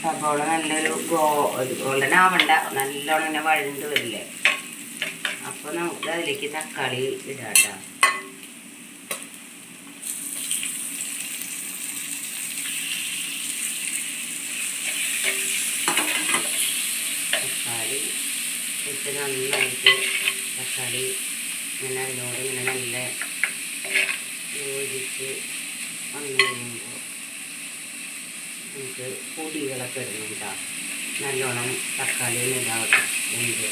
സബോള നല്ലൊരു go golden ആവണ്ട. നല്ലോണം ഇങ്ങനെ വഴണ്ട് വരില്ലേ. അപ്പോൾ നമുക്ക് അതിലേക്ക് തക്കാളി ഇടാട്ടോ. തക്കാളി ഇട്ട് നന്നായിട്ട് തക്കാളി ഇങ്ങനെ അതിനോട് ഇങ്ങനെ നല്ല യോജിച്ച് വന്നു കഴിയുമ്പോൾ നമുക്ക് പൊടികളൊക്കെ ഇടണം നല്ലോണം തക്കാളി ഇതാവട്ടെ. ഉണ്ട്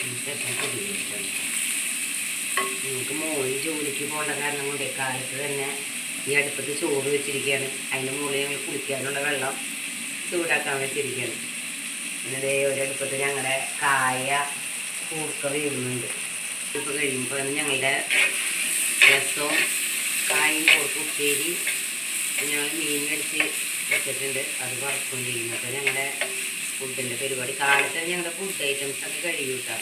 എന്നിട്ട് നിങ്ങൾക്ക് മോളിൽ ജോലിക്ക് പോകേണ്ട കാരണം കൊണ്ട് കാലത്ത് തന്നെ ഈ അടുപ്പത്ത് ചോറ് വെച്ചിരിക്കുകയാണ്. അതിന്റെ മുകളിൽ ഞങ്ങൾ കുളിക്കാനുള്ള വെള്ളം ചൂടാക്കാൻ വെച്ചിരിക്കുകയാണ്. ഒരു ഒരടുപ്പത്ത് ഞങ്ങളുടെ കായ കൂർക്ക വീഴുന്നുണ്ട്. ഇപ്പോൾ കഴിയുമ്പോൾ ഞങ്ങളുടെ രസവും കായും കൊടുക്കും ഉപ്പേരി. ഞങ്ങൾ മീൻ മേടിച്ച് വെച്ചിട്ടുണ്ട്. അത് വറക്കും ചെയ്യും. അപ്പോൾ ഞങ്ങളുടെ ഫുഡിന്റെ പരിപാടി കാലത്ത് ഞങ്ങളുടെ ഫുഡ് ഐറ്റംസ് ഒക്കെ കഴിയും കേട്ടോ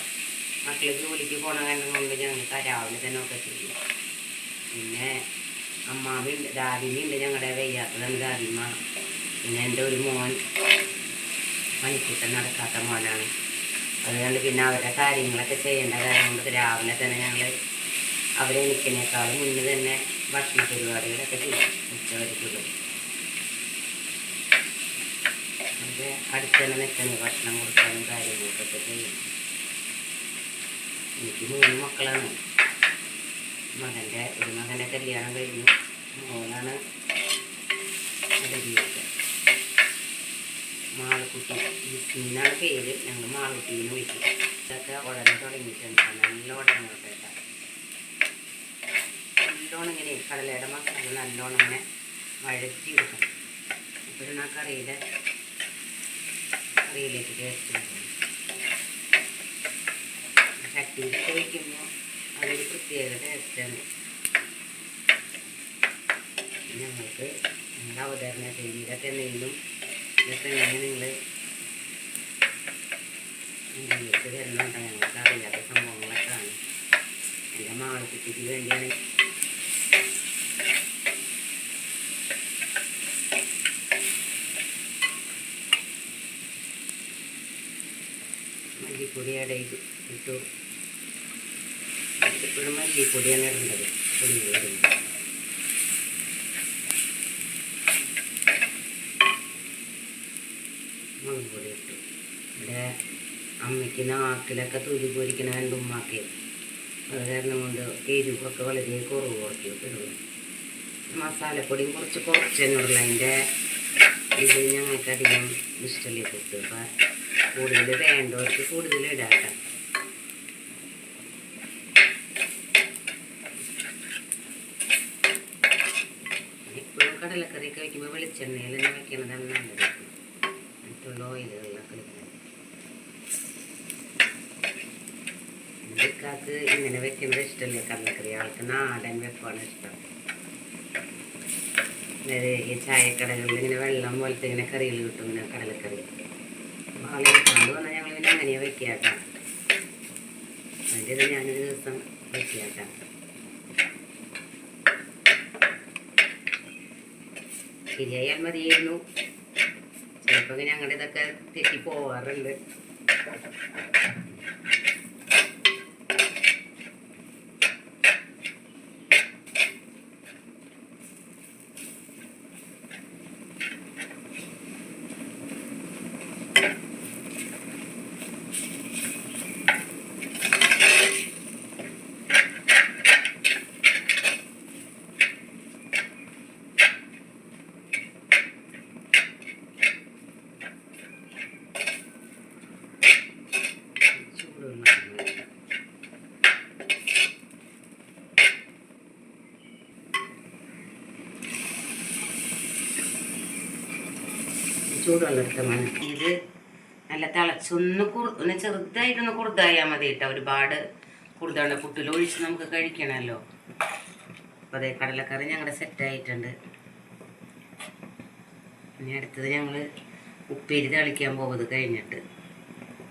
മക്കൾ ജോലിക്ക് പോണ കാരണം കൊണ്ട് ഞങ്ങൾക്ക് രാവിലെ തന്നെ ഒക്കെ ചെയ്യും. പിന്നെ അമ്മാവിയുണ്ട് ദാദിമിയുണ്ട് ഞങ്ങളുടെ വയ്യാത്തതാണ് ദാദിമ പിന്നെ എന്റെ ഒരു മോൻ മണിക്കൂട്ടം നടക്കാത്ത മോനാണ്. അതുകൊണ്ട് പിന്നെ അവരുടെ കാര്യങ്ങളൊക്കെ ചെയ്യേണ്ട കാര്യം കൊണ്ട് രാവിലെ തന്നെ ഞങ്ങൾ അവരെ എനിക്കിനേക്കാളും മുന്നേ തന്നെ ഭക്ഷണ പരിപാടികളൊക്കെ ചെയ്യും. ഉച്ചവരയ്ക്കുള്ളത് അത് അടുത്ത് തന്നെ നിൽക്കുന്നത് ഭക്ഷണം കൊടുക്കാനും കാര്യങ്ങളൊക്കെ ചെയ്യും. എനിക്ക് മൂന്ന് മക്കളാണ്. മകന്റെ ഒരു മകന്റെ കല്യാണം കഴിഞ്ഞു. മോനാണ് ഡെലിവറി മാളക്കുട്ടി. ഇന്നാണ് പേര്. ഞങ്ങൾ മാളക്കുട്ടീനെ വിളിക്കും ഇതൊക്കെ ഉടനെ തുടങ്ങിയിട്ടുണ്ട്. നല്ല ഉടനെ കേട്ടോ നല്ലോണം ഇങ്ങനെ കടലയുടെ മസാല നല്ലോണം ഇങ്ങനെ വഴറ്റി എടുക്കണം അപ്പോഴാണ് ആ കറിയുടെ കറിയിലേക്ക് ടേസ്റ്റ് ചട്ടിയിലൊക്കെ കഴിക്കുമ്പോൾ അതൊരു പ്രത്യേക ടേസ്റ്റാണ് ഞങ്ങൾക്ക് നിങ്ങളുടെ അവതരണ ശൈലിയിലൊക്കെ എന്തെങ്കിലും ഇതൊക്കെ എങ്ങനെ നിങ്ങൾ ജീവിതത്തിൽ വരുന്നുണ്ടോ ഞങ്ങൾക്ക് അറിയാത്ത സംഭവങ്ങളൊക്കെയാണ് എന്റെ മാളക്കുട്ടിക്ക് വേണ്ടിയാണ് മല്ലിപ്പൊടി ഇത് ഇട്ടു. എപ്പോഴും മല്ലിപ്പൊടിയാണ് ഇടേണ്ടത്. പൊടി ഇടുന്നത് മുളക് ഇട്ടു. ഇവിടെ അമ്മയ്ക്ക് നാക്കിലൊക്കെ തൊലി പൊരിക്കണ എന്റെ ഉമ്മാക്ക് അത് കാരണം കൊണ്ട് എരിവൊക്കെ വളരെ കുറവ് കുറച്ച് ഇടുന്നു. മസാലപ്പൊടിയും കുറച്ച് കുറച്ച് തന്നെ ഉള്ളു അതിന്റെ ഇത് ഞങ്ങൾക്ക് അധികം കൊടുത്തു അപ്പം കൂടുതൽ വേണ്ടവർക്ക് കൂടുതൽ ഇടാക്കാം ഇപ്പോഴും കടലക്കറിയൊക്കെ വയ്ക്കുമ്പോൾ വെളിച്ചെണ്ണയിൽ തന്നെ വയ്ക്കണതാണ് നല്ലത്. മറ്റുള്ള ഓയിലുകളിലൊക്കെ ഇന്ത്യക്കാർക്ക് ഇങ്ങനെ വെക്കുന്നത് ഇഷ്ടമല്ല കടലക്കറി ആൾക്ക് നാടൻ വെപ്പാണ് ഇഷ്ടം. ഈ ചായക്കടകളിൽ ഇങ്ങനെ വെള്ളം പോലത്തെ ഇങ്ങനെ കറികൾ കിട്ടും ഇങ്ങനെ കടലക്കറി. ആളെ വെക്കാണ്ട് വന്നാൽ പിന്നെ അങ്ങനെയാണ് വെക്കാട്ടാ അതിന്റെ ഇത് ഞാനൊരു ദിവസം വെക്കാട്ടാ ശരിയായാൽ മതിയായിരുന്നു ചിലപ്പോൾ ഞങ്ങളുടെ ഇതൊക്കെ തെറ്റി പോവാറുണ്ട് ചൂടുവെള്ളം ചൂടുവെള്ളം എടുത്ത നല്ല തിളച്ചൊന്ന് ഒന്ന് ചെറുതായിട്ടൊന്ന് കുറുതായാൽ മതി കേട്ടോ. ഒരുപാട് കുറുതാണ് പുട്ടിൽ ഒഴിച്ച് നമുക്ക് കഴിക്കണമല്ലോ. അപ്പോൾ അതേ കടലക്കറി ഞങ്ങളുടെ സെറ്റായിട്ടുണ്ട് ഇനി അടുത്തത് ഞങ്ങൾ ഉപ്പേരി തളിക്കാൻ പോകുന്നത് കഴിഞ്ഞിട്ട്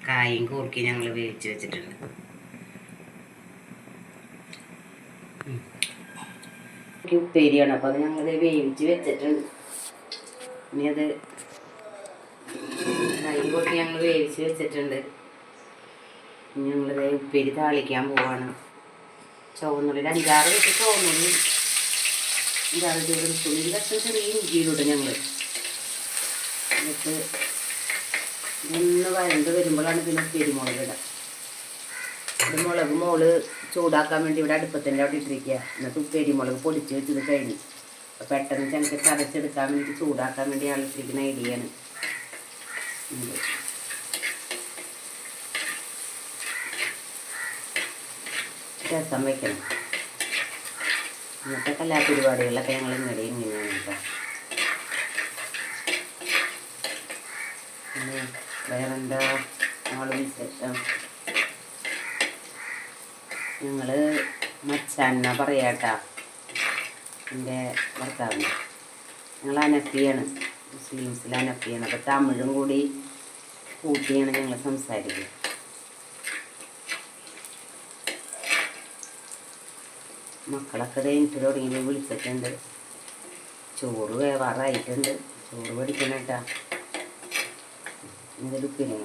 കായും കൂർക്കി ഞങ്ങൾ വേവിച്ച് വെച്ചിട്ടുണ്ട്. ഉപ്പേരിയാണ്. അപ്പോൾ അത് ഞങ്ങളത് വേവിച്ച് വെച്ചിട്ടുണ്ട്. ഇനി അത് പൊട്ടി ഞങ്ങൾ വേവിച്ച് വെച്ചിട്ടുണ്ട്. ഞങ്ങളിത് ഉപ്പേരി താളിക്കാൻ പോവാണ്. ചോന്നുള്ളിൽ അഞ്ചാറ് വെച്ച് ചുവന്നുള്ളി. അഞ്ചാറ് വെളുത്തുള്ളി. കഷ്ണം ചെറിയ ഇഞ്ചിയിലിടും ഞങ്ങൾ എന്നിട്ട് ഇതൊന്ന് വരണ്ട് വരുമ്പോഴാണ് പിന്നെ ഉപ്പേരി മുളക് ഇടാം മുളക് മോൾ ചൂടാക്കാൻ വേണ്ടി ഇവിടെ അടുപ്പത്തിന്റെ അവിടെ ഇട്ടിരിക്കുക. എന്നിട്ട് ഉപ്പേരി മുളക് പൊടിച്ച് വെച്ചത് കഴിഞ്ഞു. പെട്ടെന്ന് ഞങ്ങൾക്ക് ചതച്ചെടുക്കാൻ വേണ്ടി ചൂടാക്കാൻ വേണ്ടി ആളിട്ടിരിക്കുന്ന ഐഡിയാണ് ഉണ്ട്. രസം വയ്ക്കണം. ഇന്നത്തെ കലാപരിപാടികളൊക്കെ ഞങ്ങൾ ഇന്നലെ ഇങ്ങനെയാണ് കേട്ടോ വേറെന്താ? ഞങ്ങൾ വിശേഷം. ഞങ്ങൾ മച്ചാന്ന പറയാട്ടാ. എന്റെ ഭർത്താവിന് ഞങ്ങൾ അനഫിയാണ് അപ്പ് അനഫിയാണ് അപ്പോൾ തമിഴും കൂടി കൂട്ടിയാണ് ഞങ്ങൾ സംസാരിക്കുന്നത് മക്കളൊക്കെ എനിക്ക് തുടങ്ങി. വിളിച്ചിട്ടുണ്ട്. ചോറ് വേവാറായിട്ടുണ്ട്. ചോറ് പഠിക്കണം കേട്ടാ ഉപ്പിനെ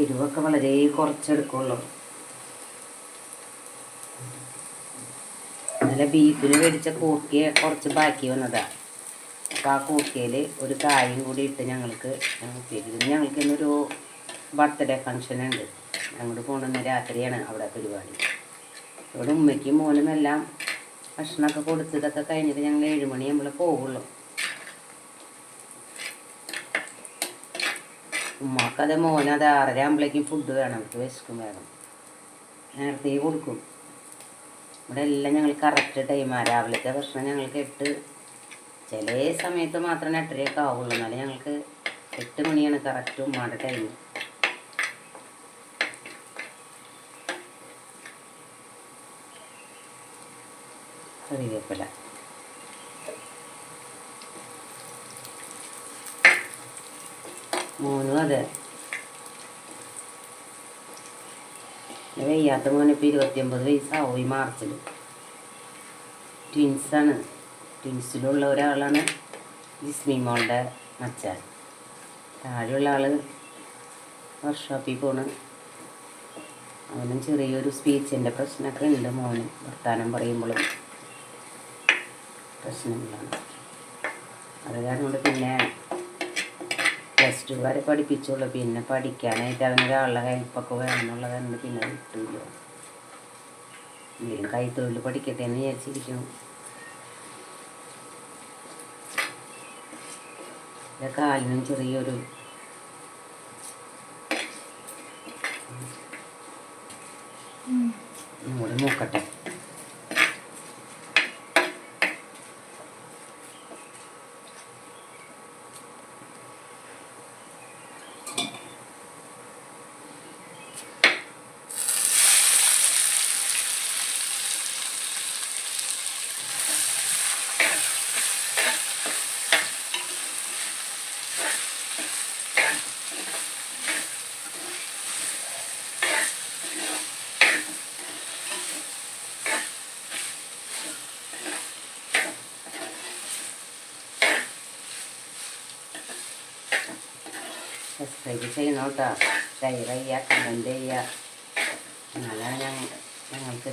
എരിവൊക്കെ വളരെ കുറച്ചെടുക്കുള്ളൂ. ഇന്നലെ ബീഫിന് മേടിച്ച കൂർക്കിയെ കുറച്ച് ബാക്കി വന്നതാ. അപ്പോൾ ആ കൂർക്കയിൽ ഒരു കായും കൂടി ഇട്ട് ഞങ്ങൾക്ക് ഉപ്പേരി ഞങ്ങൾക്ക് ഇന്നൊരു ബർത്ത്ഡേ ഫങ്ഷൻ ഉണ്ട്. അങ്ങോട്ട് പോകണമെന്ന് രാത്രിയാണ് അവിടെ പരിപാടി. ഇവിടെ ഉമ്മയ്ക്കും മോനും എല്ലാം ഭക്ഷണമൊക്കെ കൊടുത്തതൊക്കെ കഴിഞ്ഞിട്ട് ഞങ്ങൾ ഏഴുമണി നമ്മൾ പോകുള്ളൂ ഉമ്മക്കത് മോനത് ആറര ആകുമ്പോഴേക്കും ഫുഡ് വേണം. അവർക്ക് വിശക്കും വേണം നേരത്തെ കൊടുക്കും. ഇവിടെ എല്ലാം ഞങ്ങൾ കറക്റ്റ് ടൈമാണ് രാവിലത്തെ ഭക്ഷണം ഞങ്ങൾക്ക് എട്ട്. ചില സമയത്ത് മാത്രമേ എട്ടരയൊക്കെ ആവുള്ളൂ. എന്നാലും ഞങ്ങൾക്ക് എട്ട് മണിയാണ് കറക്റ്റ് ഉമ്മാടെ ടൈം കറിവേപ്പില മോനും അതെ. വയ്യാത്ത മോനിപ്പോൾ ഇരുപത്തിയൊമ്പത് വയസ്സാവും ഈ മാർച്ചിൽ ട്വിൻസാണ് ട്വിൻസിലുള്ള ഒരാളാണ് ജിസ്മി മോളുടെ മച്ചാൻ. താഴെയുള്ള ആൾ വർക്ക്ഷോപ്പിൽ പോണ്. അവനും ചെറിയൊരു സ്പീച്ചിന്റെ പ്രശ്നമൊക്കെ ഉണ്ട് മോന് വർത്താനം പറയുമ്പോഴും പ്രശ്നങ്ങളാണ്. അത് കാരണം കൊണ്ട് പിന്നെ പ്ലസ് ടു വരെ പഠിപ്പിച്ചുള്ളൂ. പിന്നെ പഠിക്കാനായിട്ട് അവനൊരാളുടെ ഹെൽപ്പൊക്കെ വേണം എന്നുള്ളത് കൊണ്ട് പിന്നെ കിട്ടില്ല എന്തെങ്കിലും കൈത്തൊഴിൽ പഠിക്കട്ടെ എന്ന് വിചാരിച്ചിരിക്കുന്നു. എന്റെ കാലിനും ചെറിയൊരു കൂടെ നോക്കട്ടെ സബ്സ്ക്രൈബ് ചെയ്യണം കേട്ടോ ഷെയർ ചെയ്യുക കമന്റ് ചെയ്യുക എന്നാലാണ് ഞങ്ങൾ ഞങ്ങൾക്ക്